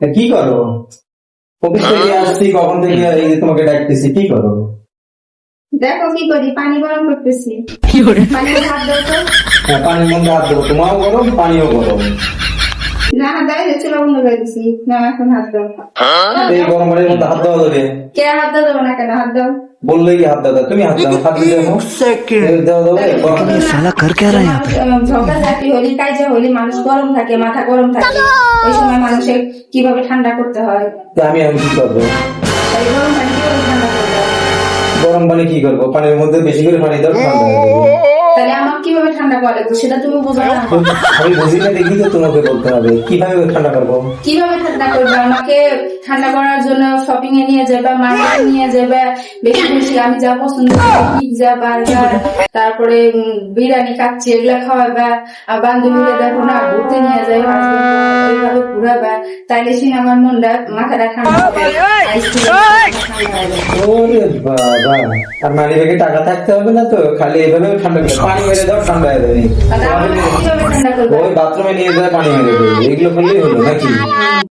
তা কি করো? অফিস থেকে আসছি কখন থেকে এই যে তোমাকে ডাকতেছি কি করো? দেখো কি করি পানি গরম করতেছি। পানি হাত দাও তো। হ্যাঁ, পানির মধ্যে হাত দেবো তোমাও গরম পানিও গরম। না হাত দাও হচ্ছে করে দিছি না এখন হাত দাও এই গরম পানির মধ্যে হাত দাও কে হাত দাও দেবো না কেন? হাত দাও হাত দাদা তুমি হাত দাও হাত দাও। কর কে পে ঝগড়া হলি হলি মানুষ গরম থাকে মাথা গরম থাকে। ওই সময় মানুষের কীভাবে ঠান্ডা করতে হয়? আমি আমি কি করব? গরম পানি কি করব? পানির মধ্যে বেশি করে পানি দাও ঠান্ডা ঠান্ডা করে? তো সেটা তুমি বোঝো না। আমি বুঝি না দেখি তো তোমাকে বলতে হবে। কীভাবে ঠান্ডা করব? কীভাবে ঠান্ডা করবে? আমাকে ঠান্ডা করার জন্য শপিং এ নিয়ে যাবে মার্কেটে নিয়ে যাবে বেশি বেশি আমি যা পছন্দ করি পিৎজা বার্গার তারপরে বিরিয়ানি কাচ্ছি এগুলা খাওয়াবে। আর বান্ধবীরা দেখো না ঘুরতে নিয়ে husband এইভাবে ঘুরাবে। তাইলে সে আমার মনটা মাথাটা ঠান্ডা আইসক্রিম ওরে বাবা। আর মানি ব্যাগে টাকা থাকতে হবে না তো খালি এভাবে ঠান্ডা করে পানি মেরে দাও ঠান্ডা হয়ে যাবে। ওই বাথরুমে নিয়ে যায় পানি মেরে দেবে। এগুলো করলেই হলো নাকি?